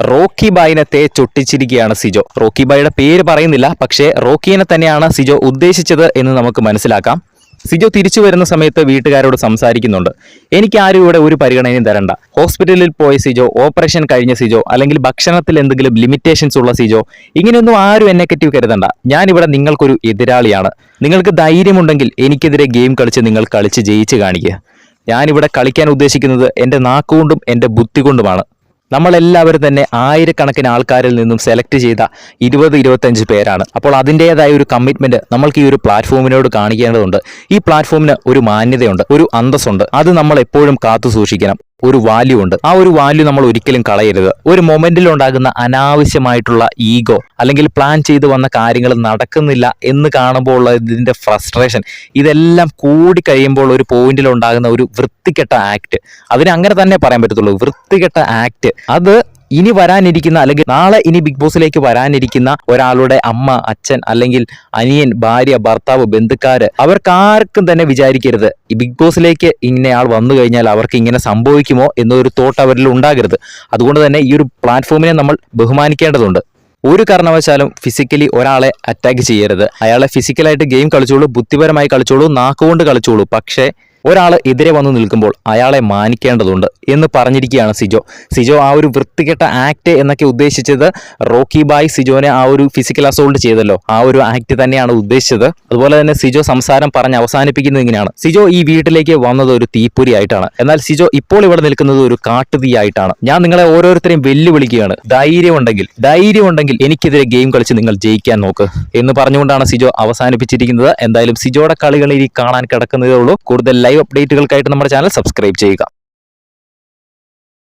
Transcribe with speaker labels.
Speaker 1: Rocky ബായിനെ തേച്ചൊട്ടിച്ചിരിക്കുകയാണ് Sijo. Rocky ബായുടെ പേര് പറയുന്നില്ല പക്ഷേ റോക്കിയെ തന്നെയാണ് സിജോ ഉദ്ദേശിച്ചത് എന്ന് നമുക്ക് മനസ്സിലാക്കാം. സിജോ തിരിച്ചു വരുന്ന സമയത്ത് വീട്ടുകാരോട് സംസാരിക്കുന്നുണ്ട്. എനിക്ക് ആരും ഇവിടെ ഒരു പരിഗണനയും തരണ്ട. ഹോസ്പിറ്റലിൽ പോയ സിജോ ഓപ്പറേഷൻ കഴിഞ്ഞ സിജോ അല്ലെങ്കിൽ ഭക്ഷണത്തിൽ എന്തെങ്കിലും ലിമിറ്റേഷൻസ് ഉള്ള സിജോ ഇങ്ങനെയൊന്നും ആരും എന്നെ നെഗറ്റീവ് കരുതണ്ട. ഞാനിവിടെ നിങ്ങൾക്കൊരു എതിരാളിയാണ്. നിങ്ങൾക്ക് ധൈര്യമുണ്ടെങ്കിൽ എനിക്കെതിരെ ഗെയിം കളിച്ച് നിങ്ങൾ കളിച്ച് ജയിച്ച് കാണിക്കുക. ഞാനിവിടെ കളിക്കാൻ ഉദ്ദേശിക്കുന്നത് എന്റെ നാക്കുകൊണ്ടും എന്റെ ബുദ്ധി കൊണ്ടുമാണ് നമ്മളെല്ലാവരും തന്നെ ആയിരക്കണക്കിന് ആൾക്കാരിൽ നിന്നും സെലക്ട് ചെയ്ത ഇരുപത് ഇരുപത്തഞ്ച് പേരാണ്. അപ്പോൾ അതിന്റേതായ ഒരു കമ്മിറ്റ്മെന്റ് നമ്മൾക്ക് ഈ ഒരു പ്ലാറ്റ്ഫോമിനോട് കാണിക്കേണ്ടതുണ്ട്. ഈ പ്ലാറ്റ്ഫോമിന് ഒരു മാന്യതയുണ്ട് ഒരു അന്തസ്സുണ്ട്. അത് നമ്മൾ എപ്പോഴും കാത്തു സൂക്ഷിക്കണം ഒരു വാല്യൂ ഉണ്ട്. ആ ഒരു വാല്യൂ നമ്മൾ ഒരിക്കലും കളയരുത്. ഒരു മൊമെന്റിൽ ഉണ്ടാകുന്ന അനാവശ്യമായിട്ടുള്ള ഈഗോ അല്ലെങ്കിൽ പ്ലാൻ ചെയ്തു വന്ന കാര്യങ്ങൾ നടക്കുന്നില്ല എന്ന് കാണുമ്പോൾ ഉള്ള ഇതിന്റെ ഫ്രസ്ട്രേഷൻ ഇതെല്ലാം കൂടി കഴിയുമ്പോൾ ഒരു പോയിന്റിൽ ഉണ്ടാകുന്ന ഒരു വൃത്തികെട്ട ആക്ട് അതിനെ അങ്ങനെ തന്നെ പറയാൻ പറ്റത്തുള്ളൂ. വൃത്തികെട്ട ആക്ട് അത് ഇനി വരാനിരിക്കുന്ന അല്ലെങ്കിൽ നാളെ ഇനി ബിഗ് ബോസിലേക്ക് വരാനിരിക്കുന്ന ഒരാളുടെ അമ്മ അച്ഛൻ അല്ലെങ്കിൽ അനിയൻ ഭാര്യ ഭർത്താവ് ബന്ധുക്കാര് അവർക്കാർക്കും തന്നെ വിചാരിക്കരുത്. ഈ ബിഗ് ബോസിലേക്ക് ഇന്നയാൾ വന്നു കഴിഞ്ഞാൽ അവർക്ക് ഇങ്ങനെ സംഭവിക്കുമോ എന്നൊരു തോട്ട് അവരിൽ ഉണ്ടാകരുത്. അതുകൊണ്ട് തന്നെ ഈ ഒരു പ്ലാറ്റ്ഫോമിനെ നമ്മൾ ബഹുമാനിക്കേണ്ടതുണ്ട്. ഒരു കാരണവശാലും ഫിസിക്കലി ഒരാളെ അറ്റാക്ക് ചെയ്യരുത്. അയാളെ ഫിസിക്കലായിട്ട് ഗെയിം കളിച്ചോളൂ ബുദ്ധിപരമായി കളിച്ചോളൂ നാക്കുകൊണ്ട് കളിച്ചോളൂ. പക്ഷേ ഒരാൾ എതിരെ വന്ന് നിൽക്കുമ്പോൾ അയാളെ മാനിക്കേണ്ടതുണ്ട് എന്ന് പറഞ്ഞിരിക്കുകയാണ് സിജോ. സിജോ ആ ഒരു വൃത്തികെട്ട ആക്ട് എന്നൊക്കെ ഉദ്ദേശിച്ചത് റോക്കി ബായ് സിജോനെ ആ ഒരു ഫിസിക്കൽ അസോൾട്ട് ചെയ്തല്ലോ. ആ ഒരു ആക്ട് തന്നെയാണ് ഉദ്ദേശിച്ചത്. അതുപോലെ തന്നെ സിജോ സംസാരം പറഞ്ഞ് അവസാനിപ്പിക്കുന്നത് ഇങ്ങനെയാണ്. സിജോ ഈ വീട്ടിലേക്ക് വന്നത് ഒരു തീപ്പൊരി ആയിട്ടാണ്. എന്നാൽ സിജോ ഇപ്പോൾ ഇവിടെ നിൽക്കുന്നത് ഒരു കാട്ടുതീ ആയിട്ടാണ്. ഞാൻ നിങ്ങളെ ഓരോരുത്തരെയും വെല്ലുവിളിക്കുകയാണ്. ധൈര്യമുണ്ടെങ്കിൽ ധൈര്യമുണ്ടെങ്കിൽ എനിക്കെതിരെ ഗെയിം കളിച്ച് നിങ്ങൾ ജയിക്കാൻ നോക്ക് എന്ന് പറഞ്ഞുകൊണ്ടാണ് സിജോ അവസാനിപ്പിച്ചിരിക്കുന്നത്. എന്തായാലും സിജോയുടെ കളികൾ ഇനി കാണാൻ കിടക്കുന്നതേ ഉള്ളൂ. കൂടുതൽ ലൈവ് അപ്ഡേറ്റുകൾക്കായിട്ട് നമ്മുടെ ചാനൽ സബ്സ്ക്രൈബ് ചെയ്യുക.